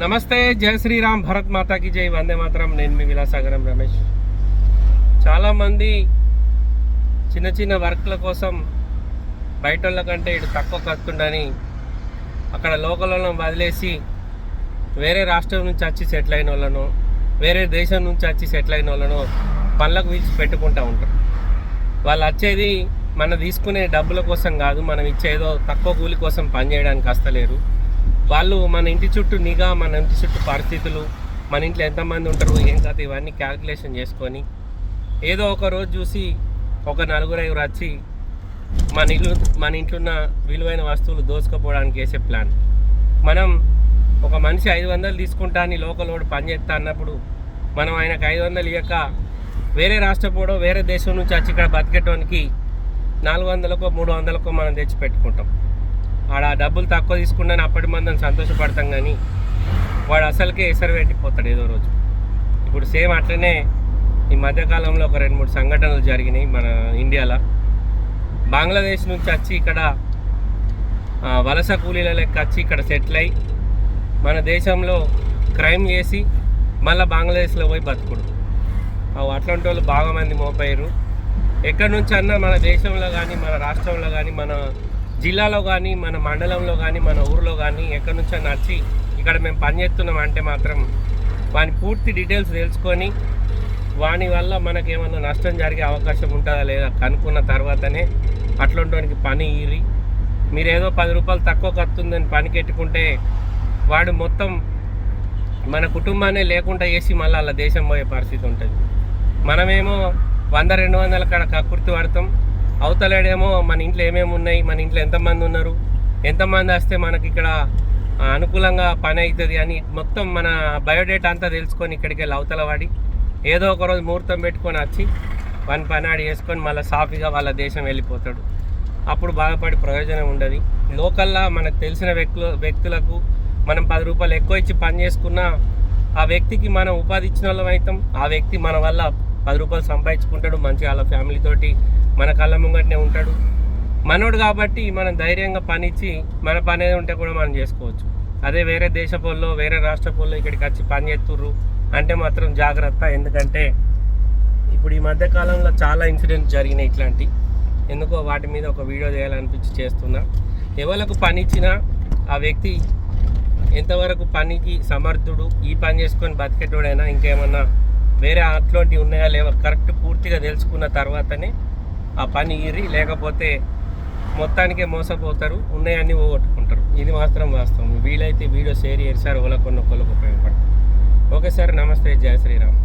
నమస్తే జయ శ్రీరామ్ భరత్ మాతాకి జై వందే మాత్రం. నేను మీ విలాసాగరం రమేష్. చాలామంది చిన్న చిన్న వర్క్ల కోసం బయట వాళ్ళ కంటే ఇటు తక్కువ కత్తుండని అక్కడ లోకలను వదిలేసి వేరే రాష్ట్రం నుంచి వచ్చి సెటిల్ అయిన వాళ్ళను వేరే దేశం నుంచి వచ్చి సెటిల్ అయిన వాళ్ళను పనులకు పిలిచి పెట్టుకుంటూ ఉంటారు. వాళ్ళు వచ్చేది మన తీసుకునే డబ్బుల కోసం కాదు మనం ఇచ్చేదో తక్కువ కూలి కోసం పనిచేయడానికి వస్తలేరు. వాళ్ళు మన ఇంటి చుట్టూ నిఘా మన ఇంటి చుట్టూ పరిస్థితులు మన ఇంట్లో ఎంతమంది ఉంటారు ఏం కాదు ఇవన్నీ క్యాల్కులేషన్ చేసుకొని ఏదో ఒక రోజు చూసి ఒక నలుగురు ఐదుగురు వచ్చి మన ఇల్లు మన ఇంట్లో ఉన్న విలువైన వస్తువులు దోసుకుపోవడానికి వేసే ప్లాన్ మనం ఒక మనిషి ఐదు వందలు తీసుకుంటా అని లోకల్ వాడు పని చేస్తా అన్నప్పుడు మనం ఆయనకు ఐదు వందలు ఇవ్వక వేరే రాష్ట్రపోడో వేరే దేశం నుంచి వచ్చి ఇక్కడ బతికేటోనికి నాలుగు వందలకో మూడు వందలకో మనం తెచ్చి పెట్టుకుంటాం. ఆడ డబ్బులు తక్కువ తీసుకుంటాను అప్పటి మంది సంతోషపడతాం కానీ వాడు అసలుకే ఎసరు పెట్టిపోతాడు ఏదో రోజు. ఇప్పుడు సేమ్ అట్లనే ఈ మధ్యకాలంలో ఒక రెండు మూడు సంఘటనలు జరిగినాయి మన ఇండియాలో. బంగ్లాదేశ్ నుంచి వచ్చి ఇక్కడ వలస కూలీల లెక్క వచ్చి ఇక్కడ సెటిల్ అయ్యి మన దేశంలో క్రైమ్ చేసి మళ్ళీ బంగ్లాదేశ్లో పోయి బతుకుడు. అవి అట్లాంటి వాళ్ళు బాగా మంది మోపారు ఎక్కడి నుంచి అన్నా మన దేశంలో కానీ మన రాష్ట్రంలో కానీ మన జిల్లాలో కానీ మన మండలంలో కానీ మన ఊరిలో కానీ ఎక్కడి నుంచో నచ్చి ఇక్కడ మేము పని చేస్తున్నాం అంటే మాత్రం వాని పూర్తి డీటెయిల్స్ తెలుసుకొని వాని వల్ల మనకి ఏమన్నా నష్టం జరిగే అవకాశం ఉంటుందా లేదా కనుక్కున్న తర్వాతనే అట్లాంటి పని ఇరి మీరు ఏదో పది రూపాయలు తక్కువ కత్తుందని పనికి ఎట్టుకుంటే వాడు మొత్తం మన కుటుంబాన్ని లేకుండా చేసి మళ్ళీ అలా దేశం పోయే పరిస్థితి ఉంటుంది. మనమేమో వంద రెండు వందల కాడ కక్కుర్తి పడతాం. అవతలేడేమో మన ఇంట్లో ఏమేమి ఉన్నాయి మన ఇంట్లో ఎంతమంది ఉన్నారు ఎంతమంది వస్తే మనకి ఇక్కడ అనుకూలంగా పని అవుతుంది అని మొత్తం మన బయోడేటా అంతా తెలుసుకొని ఇక్కడికి వెళ్ళి అవతల వాడి ఏదో ఒక రోజు ముహూర్తం పెట్టుకొని వచ్చి పని పని ఆడి వేసుకొని మళ్ళీ సాఫీగా వాళ్ళ దేశం వెళ్ళిపోతాడు. అప్పుడు బాధపడి ప్రయోజనం ఉండదు. లోకల్లా మనకు తెలిసిన వ్యక్తులు వ్యక్తులకు మనం పది రూపాయలు ఎక్కువ ఇచ్చి పని చేసుకున్నా ఆ వ్యక్తికి మనం ఉపాధి ఇచ్చిన వాళ్ళం అవుతాం ఆ వ్యక్తి మన వల్ల పది రూపాయలు సంపాదించుకుంటాడు మంచిగా వాళ్ళ ఫ్యామిలీతోటి మన కళ్ళ ముంగటనే ఉంటాడు. మనోడు కాబట్టి మనం ధైర్యంగా పని ఇచ్చి మన పని ఏది ఉంటే కూడా మనం చేసుకోవచ్చు. అదే వేరే దేశ వేరే రాష్ట్రపోల్లో ఇక్కడికి వచ్చి పని చేస్తుర్రు అంటే మాత్రం జాగ్రత్త. ఎందుకంటే ఇప్పుడు ఈ మధ్యకాలంలో చాలా ఇన్సిడెంట్స్ జరిగినాయి ఇట్లాంటి. ఎందుకో వాటి మీద ఒక వీడియో చేయాలనిపించి చేస్తున్నా. ఎవరికి పని ఇచ్చినా ఆ వ్యక్తి ఎంతవరకు పనికి సమర్థుడు ఈ పని చేసుకొని బతికేటోడైనా ఇంకేమన్నా వేరే అట్లాంటివి ఉన్నాయా లేవా? కరెక్ట్ పూర్తిగా తెలుసుకున్న తర్వాతనే ఆ పని ఇరి లేకపోతే మొత్తానికే మోసపోతారు ఉన్నాయన్నీ పోగొట్టుకుంటారు. ఇది మాత్రం వాస్తవం. వీలైతే వీడియో షేర్ చేశారు ఒకళ్ళకొన్న ఒకళ్ళకి ఉపయోగపడుతుంది. ఓకే సార్ నమస్తే. జయ శ్రీరామ్.